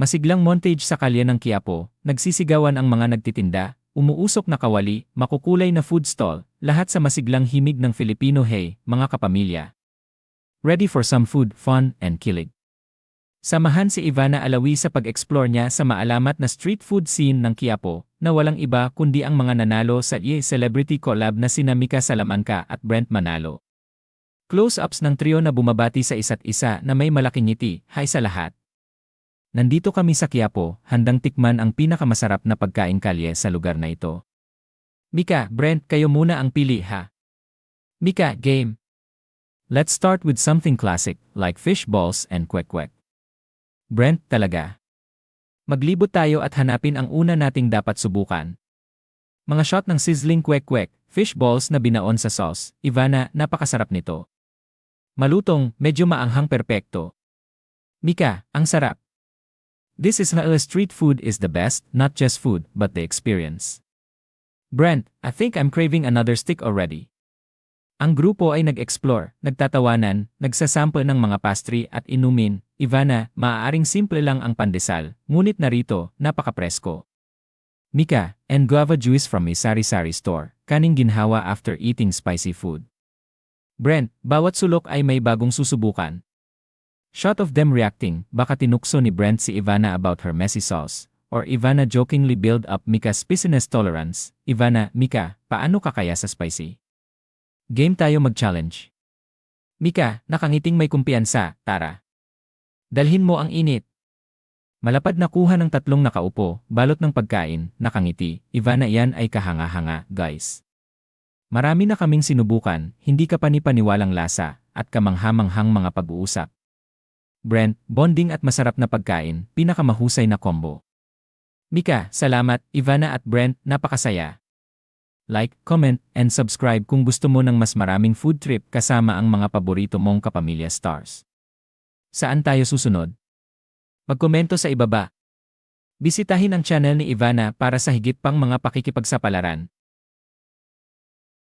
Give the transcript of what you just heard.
Masiglang montage sa kalye ng Quiapo, nagsisigawan ang mga nagtitinda, umuusok na kawali, makukulay na food stall, lahat sa masiglang himig ng Filipino hey, mga kapamilya. Ready for some food, fun, and kilig. Samahan si Ivana Alawi sa pag-explore niya sa maalamat na street food scene ng Quiapo, na walang iba kundi ang mga nanalo sa EA Celebrity Collab na sina Mika Salamanca at Brent Manalo. Close-ups ng trio na bumabati sa isa't isa na may malaking ngiti, hi sa lahat. Nandito kami sa Quiapo, handang tikman ang pinakamasarap na pagkain kalye sa lugar na ito. Mika, Brent, kayo muna ang pili ha. Mika, game. Let's start with something classic, like fish balls and kwek-kwek. Brent, talaga. Maglibot tayo at hanapin ang una nating dapat subukan. Mga shot ng sizzling kwek-kwek, fish balls na binaon sa sauce, Ivana, napakasarap nito. Malutong, medyo maanghang perpekto. Mika, ang sarap. This is how street food is the best, not just food, but the experience. Brent, I think I'm craving another stick already. Ang grupo ay nag-explore, nagtatawanan, nagsasample ng mga pastry at inumin. Ivana, maaaring simple lang ang pandesal, ngunit narito, napaka-presko. Mika, and guava juice from a sari-sari store, kaning ginhawa after eating spicy food. Brent, bawat sulok ay may bagong susubukan, Shot of them reacting, baka tinukso ni Brent si Ivana about her messy sauce. Or Ivana jokingly build up Mika's spiciness tolerance. Ivana, Mika, paano ka kaya sa spicy? Game tayo mag-challenge. Mika, nakangiting may kumpiyansa, tara. Dalhin mo ang init. Malapad na kuha ng tatlong nakaupo, balot ng pagkain, nakangiti, Ivana yan ay kahanga-hanga, guys. Marami na kaming sinubukan, hindi ka panipaniwalang lasa, at kamanghamanghang mga pag-uusap. Brent, bonding at masarap na pagkain, pinakamahusay na combo. Mika, salamat, Ivana at Brent, napakasaya. Like, comment, and subscribe kung gusto mo ng mas maraming food trip kasama ang mga paborito mong kapamilya stars. Saan tayo susunod? Magkomento sa ibaba. Bisitahin ang channel ni Ivana para sa higit pang mga pakikipagsapalaran.